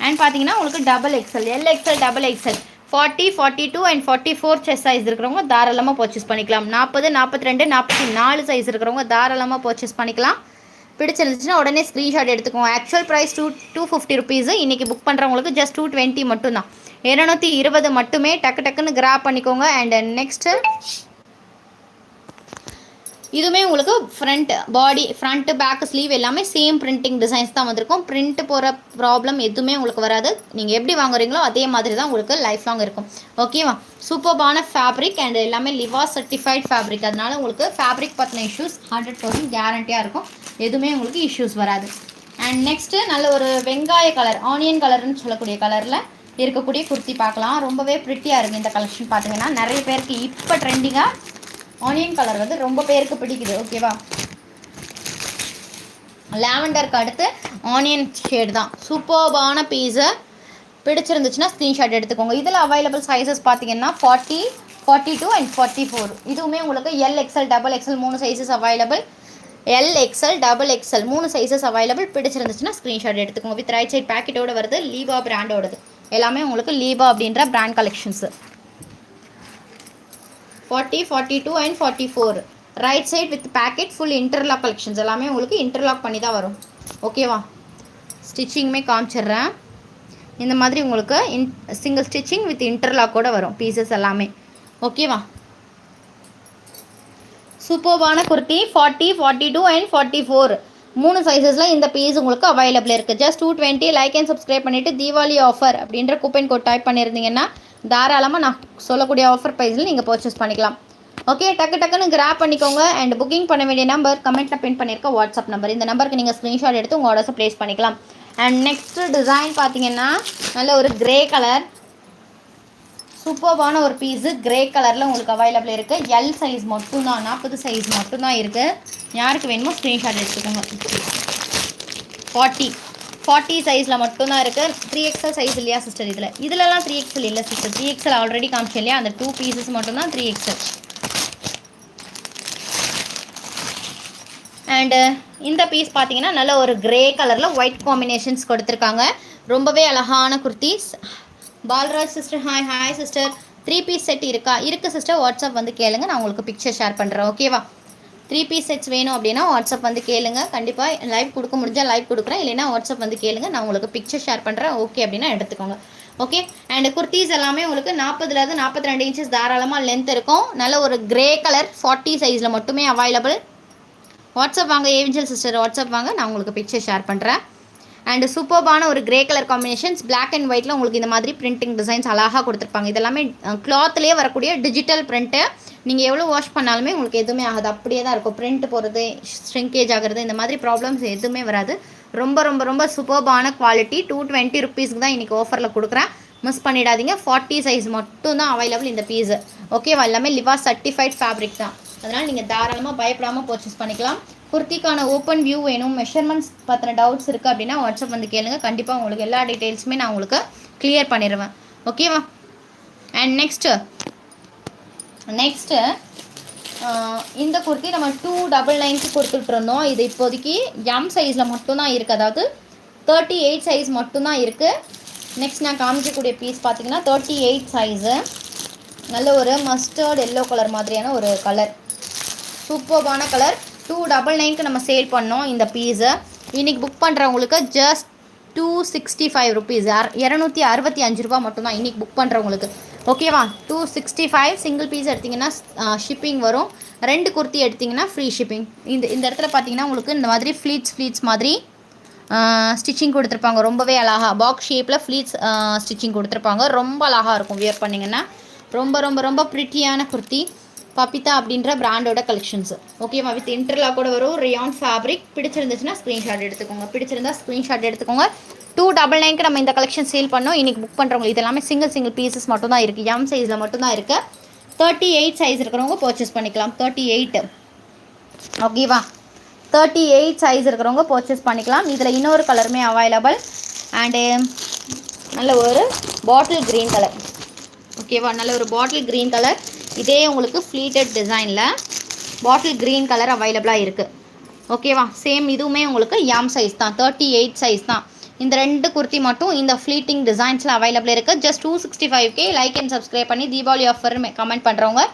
and பார்த்தீங்கன்னா உங்களுக்கு double XL L XL double XL forty forty two and forty four chest size இருக்கிறவங்க தாராளமாக பர்ச்சேஸ் பண்ணிக்கலாம். நாற்பது நாற்பத்தி ரெண்டு நாற்பத்தி நாலு சைஸ் இருக்கிறவங்க தாராளமாக பர்ச்சேஸ் பண்ணிக்கலாம். பிடிச்சிருந்துச்சுன்னா உடனே ஸ்க்ரீன்ஷாட் எடுத்துக்கோங்க. Actual price two two fifty rupees இன்றைக்கி புக் பண்ணுறவங்களுக்கு ஜஸ்ட் டூ டுவெண்ட்டி மட்டும்தான். இரநூத்தி இருபது மட்டுமே டக்கு டக்குன்னு கிராப் பண்ணிக்கோங்க. அண்ட் நெக்ஸ்ட்டு இதுவுமே உங்களுக்கு front body front back sleeve எல்லாமே சேம் பிரிண்டிங் டிசைன்ஸ் தான் வந்திருக்கும். பிரிண்ட் போகிற ப்ராப்ளம் எதுவுமே உங்களுக்கு வராது. நீங்கள் எப்படி வாங்குறீங்களோ அதே மாதிரி தான் உங்களுக்கு லைஃப் லாங் இருக்கும் ஓகேவா சூப்பர்பான ஃபேப்ரிக் அண்ட் எல்லாமே லிவா சர்டிஃபைட் ஃபேப்ரிக் அதனால உங்களுக்கு ஃபேப்ரிக் பற்றின இஷ்யூஸ் ஹண்ட்ரட் பர்சன்ட் கேரண்டியாக இருக்கும். எதுவுமே உங்களுக்கு இஷ்யூஸ் வராது. அண்ட் நெக்ஸ்ட்டு நல்ல ஒரு வெங்காய கலர் ஆனியன் கலர்னு சொல்லக்கூடிய கலரில் இருக்கக்கூடிய குர்த்தி பார்க்கலாம். ரொம்பவே ப்ரிட்டியாக இருக்குது இந்த கலெக்ஷன் பார்த்தீங்கன்னா நிறைய பேருக்கு இப்போ ட்ரெண்டிங்காக ஆனியன் கலர் வந்து ரொம்ப பேருக்கு பிடிக்குது ஓகேவா லாவெண்டருக்கு அடுத்து ஆனியன் ஷேட் தான். சூப்பர்பான பீஸு பிடிச்சிருந்துச்சுன்னா ஸ்க்ரீன்ஷாட் எடுத்துக்கோங்க. இதில் அவைலபிள் சைஸஸ் பார்த்தீங்கன்னா forty forty two and forty four இதுவுமே உங்களுக்கு எல் எக்ஸ்எல் டபுள் எக்ஸ்எல் மூணு sizes available L XL double XL மூணு சைஸஸ் அவைலபிள் பிடிச்சிருந்துச்சுன்னா ஸ்க்ரீன்ஷாட் எடுத்துக்கோங்க. வித் ரைட் சைட் பேக்கெட்டோட வருது லீவா பிராண்டோடது எல்லாமே உங்களுக்கு லீவா அப்படின்ற brand collections forty forty two and forty four right side with pocket full interlock collections எல்லாமே உங்களுக்கு இன்டர்லாக் பண்ணி தான் வரும் ஓகேவா ஸ்டிச்சிங்குமே காமிச்சிடுறேன். இந்த மாதிரி உங்களுக்கு இன் சிங்கிள் ஸ்டிச்சிங் வித் இன்டர்லாக்கோட வரும். பீசஸ் எல்லாமே. ஓகேவா சூப்பர்வான kurti forty forty two and forty four மூணு சைஸஸில் இந்த பீஸ் உங்களுக்கு அவைலபிள் இருக்குது just two twenty like and subscribe பண்ணிவிட்டு தீபாவளி ஆஃபர் அப்படின்ற கூப்பன் கோட் டைப் பண்ணியிருந்தீங்கன்னா தாராளமாக நான் சொல்லக்கூடிய ஆஃபர் ப்ரைஸில் நீங்கள் பர்ச்சேஸ் பண்ணிக்கலாம். ஓகே டக்கு டக்குன்னு கிராப் பண்ணிக்கோங்க அண்ட் புக்கிங் பண்ண வேண்டிய நம்பர் கமெண்ட்டில் பின் பண்ணியிருக்க வாட்ஸ்அப் நம்பர் இந்த நம்பருக்கு நீங்கள் ஸ்க்ரீன்ஷாட் எடுத்து உங்கள் ஆர்டர்ஸை ப்ளேஸ் பண்ணிக்கலாம். அண்ட் நெக்ஸ்ட் டிசைன் பார்த்தீங்கன்னா நல்ல ஒரு கிரே கலர் சூப்பர்வான ஒரு பீஸு கிரே கலரில் உங்களுக்கு அவைலபிள் இருக்குது எல் சைஸ் மட்டும்தான் நாற்பது சைஸ் மட்டும்தான் இருக்குது யாருக்கு வேணுமோ ஸ்க்ரீன்ஷாட் எடுத்துக்கோங்க. ஃபார்ட்டி ஃபார்ட்டி சைஸில் மட்டும்தான் இருக்குது த்ரீ எக்ஸல் சைஸ் இல்லையா சிஸ்டர் இதில்? இதிலலாம் த்ரீ எக்ஸல் இல்லை சிஸ்டர் த்ரீ எக்ஸல் ஆல்ரெடி காமிச்சேன் இல்லையா? அந்த டூ பீசஸ் மட்டும்தான் த்ரீ எக்ஸல் அண்டு இந்த பீஸ் பார்த்தீங்கன்னா நல்ல ஒரு கிரே கலரில் ஒயிட் காம்பினேஷன்ஸ் கொடுத்துருக்காங்க. ரொம்பவே அழகான kurtis. Balraj sister hi hi sister three piece set இருக்கா? இருக்குது சிஸ்டர் வாட்ஸ்அப் வந்து கேளுங்க. நான் உங்களுக்கு பிக்சர் ஷேர் பண்ணுறேன் ஓகேவா த்ரீ பீஸ் செட்ஸ் வேணும் அப்படின்னா வாட்ஸ்அப் வந்து கேளுங்க. கண்டிப்பாக லைவ் கொடுக்க முடிஞ்சால் லைவ் கொடுக்குறேன். இல்லைன்னா வாட்ஸ்அப் வந்து கேளுங்க. நான் உங்களுக்கு பிக்சர் ஷேர் பண்ணுறேன் ஓகே அப்படின்னா எடுத்துக்கோங்க. ஓகே அண்ட் குர்த்திஸ் எல்லாமே உங்களுக்கு நாற்பதுலேருந்து நாற்பத்தி ரெண்டு இன்ச்சஸ் தாராளமாக லென்த் இருக்கும். நல்ல ஒரு கிரே கலர் ஃபார்ட்டி சைஸில் மட்டுமே அவைலபிள் வாட்ஸ்அப் வாங்க ஏவிஜல் சிஸ்டர் வாட்ஸ்அப் வாங்க. நான் உங்களுக்கு பிக்சர் ஷேர் பண்ணுறேன் அண்ட் சூப்பர்பான ஒரு grey colour combinations black and ஒயிட்டில் உங்களுக்கு இந்த மாதிரி பிரிண்டிங் டிசைன்ஸ் அழகாக கொடுத்துருப்பாங்க. இதெல்லாமே கிளாத்லேயே வரக்கூடிய டிஜிட்டல் பிரிண்ட்டு நீங்கள் எவ்வளோ வாஷ் பண்ணாலுமே உங்களுக்கு எதுவுமே ஆகாது. அப்படியே தான் இருக்கும். பிரிண்ட் போகிறது ஷ்ரிங்கேஜ் ஆகிறது இந்த மாதிரி ப்ராப்ளம்ஸ் எதுவுமே வராது. ரொம்ப ரொம்ப ரொம்ப சூப்பர்பான குவாலிட்டி டூ டுவெண்ட்டி ருபீஸ்க்கு தான் இன்றைக்கி ஆஃபரில் கொடுக்குறேன். மிஸ் பண்ணிடாதீங்க. ஃபார்ட்டி சைஸ் மட்டும் தான் அவைலபிள் இந்த பீஸு ஓகேவா எல்லாமே லிவா சர்டிஃபைட் ஃபேப்ரிக் தான். அதனால் நீங்கள் தாராளமாக பயப்படாமல் பர்ச்சேஸ் பண்ணிக்கலாம். குர்த்திக்கான ஓப்பன் வியூ வேணும். மெஷர்மெண்ட்ஸ் பற்றின டவுட்ஸ் இருக்குது அப்படின்னா வாட்ஸ்அப் வந்து கேளுங்க. கண்டிப்பாக உங்களுக்கு எல்லா டீட்டெயில்ஸுமே நான் உங்களுக்கு கிளியர் பண்ணிடுவேன் ஓகேவா அண்ட் நெக்ஸ்ட்டு நெக்ஸ்ட்டு இந்த குர்த்தி நம்ம டூ டபுள் நைன்க்கு கொடுத்துட்ருந்தோம் இது இப்போதைக்கு எம் சைஸில் மட்டும்தான் இருக்குது அதாவது தேர்ட்டி எயிட் சைஸ் மட்டும்தான் இருக்குது நெக்ஸ்ட் நான் காமிக்கக்கூடிய பீஸ் பார்த்தீங்கன்னா தேர்ட்டி எயிட் சைஸு நல்ல ஒரு மஸ்டர்ட் எல்லோ கலர் மாதிரியான ஒரு கலர் சூப்பர்பான கலர் டூ டபுள் நைன்க்கு நம்ம சேல் பண்ணோம் இந்த பீஸை இன்றைக்கி புக் பண்ணுறவங்களுக்கு just two sixty five rupees இரநூத்தி அறுபத்தி அஞ்சு ரூபா மட்டும்தான் இன்றைக்கி புக் பண்ணுறவங்களுக்கு ஓகேவா two sixty five single piece எடுத்திங்கன்னா ஷிப்பிங் வரும். ரெண்டு குர்த்தி எடுத்திங்கன்னா ஃப்ரீ ஷிப்பிங் இந்த இந்த இடத்துல பார்த்தீங்கன்னா உங்களுக்கு இந்த மாதிரி ஃப்ளீட்ஸ் ஃப்ளீட்ஸ் மாதிரி ஸ்டிச்சிங் கொடுத்துருப்பாங்க. ரொம்பவே அழகாக பாக்ஸ் ஷேப்பில் ஃப்ளீட்ஸ் ஸ்டிச்சிங் கொடுத்துருப்பாங்க. ரொம்ப அழகாக இருக்கும். வியர் பண்ணிங்கன்னா. ரொம்ப ரொம்ப ரொம்ப ப்ரிட்டியான குர்த்தி. பபிதா அப்படின்ற பிராண்டோட கலெக்ஷன்ஸ் ஓகேவா வித் இன்டர்லாக்கோட வரும். ரியான் ஃபேப்ரிக் பிடிச்சிருந்துச்சுன்னா ஸ்க்ரீன்ஷாட் எடுத்துக்கோங்க. பிடிச்சிருந்தா ஸ்க்ரீன்ஷாட் எடுத்துக்கோங்க. டூ டபுள் நைன்க்கு நம்ம இந்த கலெக்ஷன் சேல் பண்ணோம். இன்றைக்கி புக் பண்ணுறவங்க இது எல்லாமே சிங்கிள் சிங்கிள் பீசஸ் மட்டும் தான் இருக்குது எம் சைஸில் மட்டும் தான் இருக்குது தேர்ட்டி எயிட் சைஸ் இருக்கிறவங்க பர்ச்சேஸ் பண்ணிக்கலாம். தேர்ட்டி எயிட் ஓகேவா தேர்ட்டி எயிட் சைஸ் இருக்கிறவங்க பர்ச்சேஸ் பண்ணிக்கலாம். இதில் இன்னொரு கலருமே அவைலபிள் அண்டு நல்ல ஒரு பாட்டில் க்ரீன் கலர் ஓகேவா நல்ல ஒரு பாட்டில் க்ரீன் கலர் இதே உங்களுக்கு ஃப்ளீட்டட் டிசைனில் பாட்டில் க்ரீன் கலர் அவைலபிளாக இருக்குது ஓகேவா சேம் இதுவுமே உங்களுக்கு எம் சைஸ் தான். தேர்ட்டி எயிட் சைஸ் தான். இந்த ரெண்டு குர்த்தி மட்டும் இந்த ஃப்ளீட்டிங் டிசைன்ஸில் அவைலபிள் இருக்குது just two sixty five K like and subscribe பண்ணி தீபாவளி ஆஃபர் கமெண்ட் பண்ணுறவங்க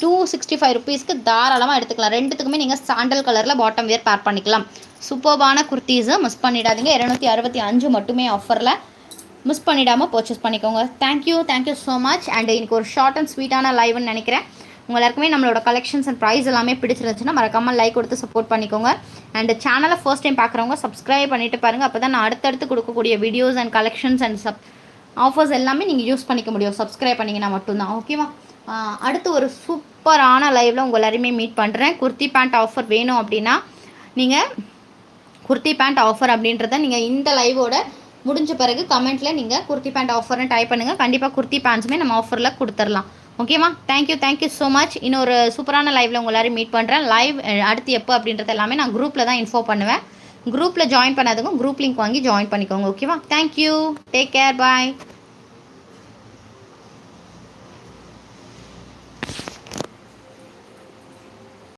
டூ சிக்ஸ்டி ஃபைவ் ருபீஸ்க்கு தாராளமாக எடுத்துக்கலாம். ரெண்டுத்துக்குமே நீங்கள் சாண்டல் கலரில் பாட்டம் வியர் பேர் பண்ணிக்கலாம். சூப்பர்பான குர்த்தீஸை மிஸ் பண்ணிடாதீங்க. இரநூத்தி அறுபத்தி அஞ்சு மட்டுமே ஆஃபரில் மிஸ் பண்ணிடாமல் பர்ச்சேஸ் பண்ணிக்கோங்க. Thank you thank you so much and இன்னைக்கு ஒரு ஷார்ட் அண்ட் ஸ்வீட்டான லைவ்னு நினைக்கிறேன். உங்கள் எல்லாருக்குமே நம்மளோட கலெக்ஷன்ஸ் அண்ட் ப்ரைஸ் எல்லாமே பிடிச்சிருந்துச்சுன்னா மறக்காமல் லைக் கொடுத்து சப்போர்ட் பண்ணிக்கோங்க. அண்ட் சேனலை ஃபர்ஸ்ட் டைம் பார்க்குறவங்க சப்ஸ்கிரைப் பண்ணிட்டு பாருங்கள் அப்போ தான் நான் அடுத்தடுத்து கொடுக்கக்கூடிய videos and collections and sub offers எல்லாமே நீங்கள் யூஸ் பண்ணிக்க முடியும். சப்ஸ்கிரைப் பண்ணிங்கன்னா மட்டும்தான். ஓகேவா அடுத்து ஒரு சூப்பரான லைவில் உங்கள் எல்லாருமே மீட் பண்ணுறேன் குர்த்தி பேண்ட் ஆஃபர் வேணும் அப்படின்னா நீங்கள் குர்த்தி பேண்ட் ஆஃபர் அப்படின்றத நீங்கள் இந்த லைவோட முடிஞ்ச பிறகு கமெண்ட்டில் நீங்கள் குர்த்தி பேண்ட் ஆஃபர்னு டைப் பண்ணுங்கள் கண்டிப்பாக குர்த்தி பேண்ட்ஸுமே நம்ம ஆஃபரில் கொடுத்துடலாம் ஓகேவா தேங்க்யூ தேங்க்யூ ஸோ மச் இன்னொரு சூப்பரான லைவில் உங்கள் எல்லாரையும் மீட் பண்ணுறேன் லைவ் அடுத்து எப்போ அப்படின்றது எல்லாமே நான் குரூப்பில் தான் இன்ஃபோ பண்ணுவேன். குரூப்பில் ஜாயின் பண்ணாதவங்க குரூப் லிங்க் வாங்கி ஜாயின் பண்ணிக்கோங்க. ஓகேவா தேங்க்யூ டேக் கேர் பாய்